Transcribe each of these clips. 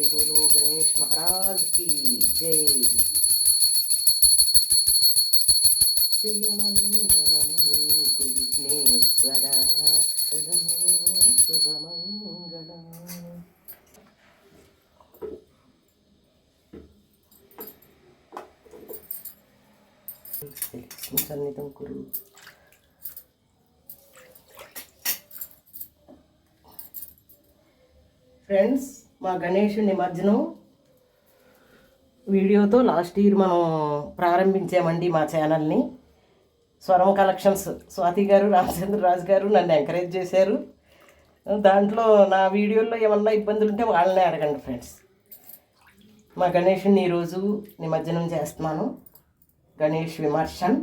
de Guru Ganesh Maharaj Ki Jai Jayamangalamani Kuvitneswara Namo Subhamangalam Sannidham Kuru Friends, మా గణేష్ నిమజ్జనం వీడియోతో last year మనం ప్రారంభించామండి మా ఛానల్ని. స్వరం కలెక్షన్స్. స్వాతి గారు రామచంద్రరాజు గారు నన్ను ఎంకరేజ్ చేశారు. దాంట్లో నా వీడియోల్లో ఏమన్నా ఇబ్బందులు ఉంటే వాళ్ళనే అడగండి ఫ్రెండ్స్. మా గణేషుని ఈరోజు నిమజ్జనం చేస్తున్నాను. గణేష్ విమర్శన్.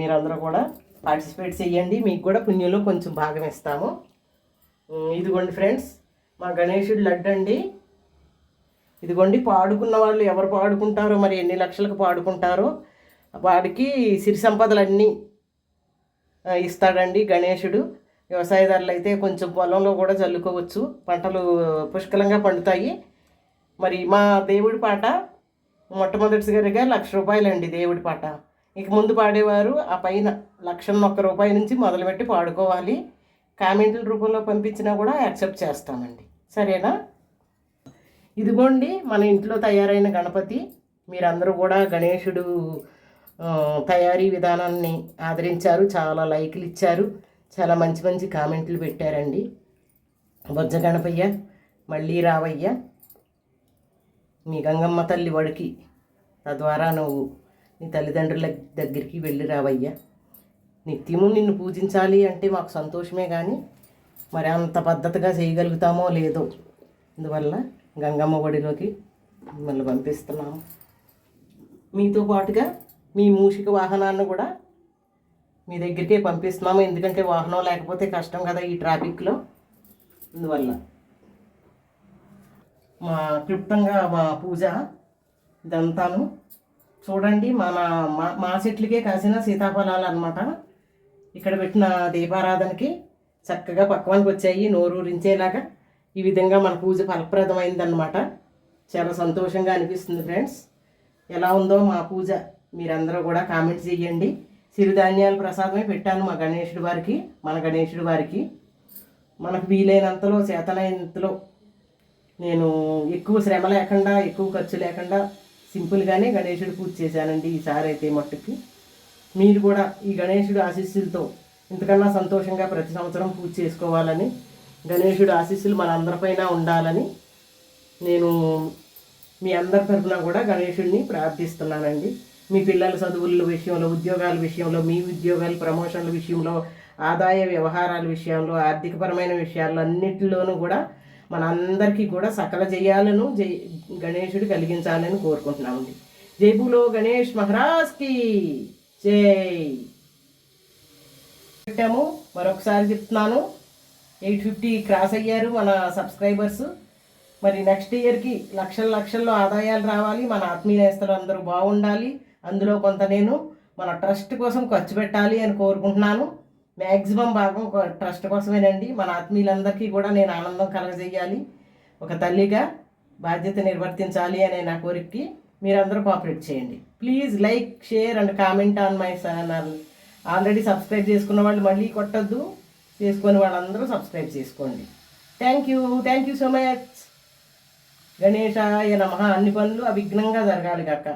మీరందరూ కూడా పార్టిసిపేట్ చేయండి మీకు కూడా పుణ్యంలో కొంచెం భాగం ఇస్తాము. ఇదిగోండి ఫ్రెండ్స్. మా గణేశుడు లడ్డు అండి. ఇదిగోండి పాడుకున్న వాళ్ళు ఎవరు పాడుకుంటారో మరి ఎన్ని లక్షలకు పాడుకుంటారో వాడికి సిరి సంపదలన్నీ ఇస్తాడండి గణేశుడు. వ్యవసాయదారులు అయితే కొంచెం పొలంలో కూడా చల్లుకోవచ్చు. పంటలు పుష్కలంగా పండుతాయి. మరి మా దేవుడి పాట మొట్టమొదటిసారిగా లక్ష రూపాయలండి దేవుడి పాట. ఇక ముందు పాడేవారు ఆ పైన లక్షన్నొక్క రూపాయి నుంచి మొదలుపెట్టి పాడుకోవాలి. కామెంట్ల రూపంలో పంపించినా కూడా యాక్సెప్ట్ చేస్తామండి. సరేనా? ఇదిగోండి మన ఇంట్లో తయారైన గణపతి. మీరందరూ కూడా గణేశుడు తయారీ విధానాన్ని ఆదరించారు చాలా లైక్లు ఇచ్చారు చాలా మంచి మంచి కామెంట్లు పెట్టారండి. బొజ్జ గణపయ్య మళ్ళీ రావయ్య మీ గంగమ్మ తల్లి వడికి. తద్వారా నువ్వు నీ తల్లిదండ్రుల దగ్గరికి వెళ్ళి రావయ్యా. నిత్యము నిన్ను పూజించాలి అంటే మాకు సంతోషమే కానీ మరి అంత పద్ధతిగా చేయగలుగుతామో లేదో అందువల్ల గంగమ్మ ఒడిలోకి మిమ్మల్ని పంపిస్తున్నాము. మీతో పాటుగా మీ మూషిక వాహనాన్ని కూడా మీ దగ్గరికే పంపిస్తున్నాము. ఎందుకంటే వాహనం లేకపోతే కష్టం కదా ఈ ట్రాఫిక్లో. అందువల్ల మా క్లుప్తంగా మా పూజ ఇదంతాను. చూడండి మన మా మా చెట్లకే కాసిన సీతాఫలాలు అనమాట ఇక్కడ పెట్టిన దీపారాధనకి చక్కగా పక్వానికి వచ్చాయి నోరూరించేలాగా. ఈ విధంగా మన పూజ ఫలప్రదమైందనమాట చాలా సంతోషంగా అనిపిస్తుంది ఫ్రెండ్స్. ఎలా ఉందో మా పూజ మీరందరూ కూడా కామెంట్ చేయండి సిరిధాన్యాల ప్రసాదమే పెట్టాను మా గణేశుడి వారికి మన గణేశుడి వారికి. మనకు వీలైనంతలో చేతనైనంతలో నేను ఎక్కువ శ్రమ లేకుండా ఎక్కువ ఖర్చు లేకుండా సింపుల్గానే గణేశుడు పూజ చేశానండి ఈసారి అయితే మట్టుకి. మీరు కూడా ఈ గణేశుడు ఆశీస్సులతో ఇంతకన్నా సంతోషంగా ప్రతి సంవత్సరం పూజ చేసుకోవాలని గణేశుడు ఆశీస్సులు మనందరిపైన ఉండాలని నేను మీ అందరి తరఫున కూడా గణేశుడిని ప్రార్థిస్తున్నానండి. మీ పిల్లల చదువుల విషయంలో ఉద్యోగాల విషయంలో మీ ఉద్యోగాలు ప్రమోషన్ల విషయంలో ఆదాయ వ్యవహారాల విషయంలో ఆర్థికపరమైన విషయాల్లో అన్నిటిలోనూ కూడా మనందరికీ కూడా సకల జయాలను జై గణేశుడు కలిగించాలని కోరుకుంటున్నామండి. జైపూలో గణేష్ మహారాజ్కి జై! పెట్టాము. మరొకసారి చెప్తున్నాను. ఎయిట్ ఫిఫ్టీ క్రాస్ అయ్యారు మన సబ్స్క్రైబర్స్. మరి నెక్స్ట్ ఇయర్కి లక్షల లక్షల్లో ఆదాయాలు రావాలి. మన ఆత్మీయ నేస్తలు అందరూ బాగుండాలి. అందులో కొంత నేను మన ట్రస్ట్ కోసం ఖర్చు పెట్టాలి అని కోరుకుంటున్నాను. మ్యాక్సిమం భాగం ట్రస్ట్ కోసమేనండి. మన ఆత్మీయులందరికీ కూడా నేను ఆనందం కలగజేయాలి. ఒక తల్లిగా బాధ్యత నిర్వర్తించాలి అనే నా కోరికకి మీరందరూ కోఆపరేట్ చేయండి. Please like share and comment on my channel. Already subscribe చేసుకున్న వాళ్ళు మళ్ళీ కొట్టద్దు. చేసుకొని వాళ్ళందరూ సబ్స్క్రైబ్ చేసుకోండి. Thank you thank you so much గణేశాయ నమ. అన్ని పనులు అవిఘ్నంగా జరగాలి కాక.